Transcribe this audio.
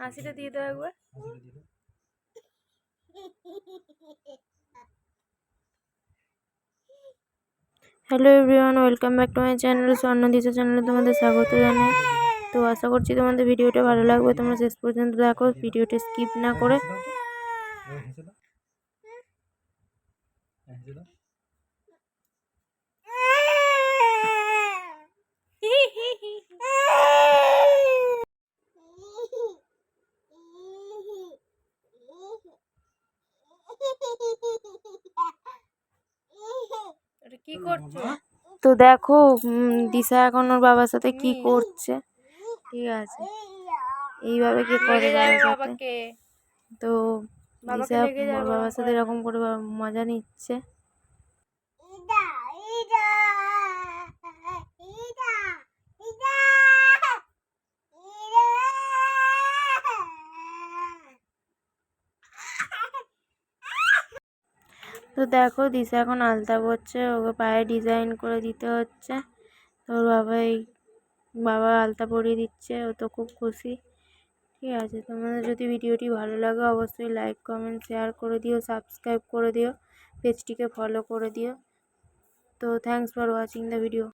হাসিটা দিয়ে দাও একবার। Hello everyone welcome back to my channel Swarna Disha চ্যানেলে তোমাদের স্বাগত জানাই। তো আশা করছি তোমাদের ভিডিওটা ভালো লাগবে। তোমরা শেষ পর্যন্ত দেখো, ভিডিওটা স্কিপ না করে হেসে দাও তো। এবার হেসে দাও হ্যাঁ, হেসে দাও কি করছ? তো দেখো দিশা এখন ওর বাবার সাথে কি করছে। ঠিক আছে। এইভাবে কি করে বাবার সাথে? তো দিশা বাবার সাথে এরকম করে বা- মজা নিচ্ছে। তো দেখো দিশা এখন আলতা পরছে ওকে পায়ে ডিজাইন করে দিতে হচ্ছে। তো ওর বাবা বাবা আলতা পরিয়ে দিচ্ছে, ও তো খুব খুশি। ঠিক আছে, তোমাদের যদি ভিডিওটি ভালো লাগে অবশ্যই লাইক কমেন্ট শেয়ার করে দিও সাবস্ক্রাইব করে দিও পেজটিকে ফলো করে দিও। তো thanks for watching the video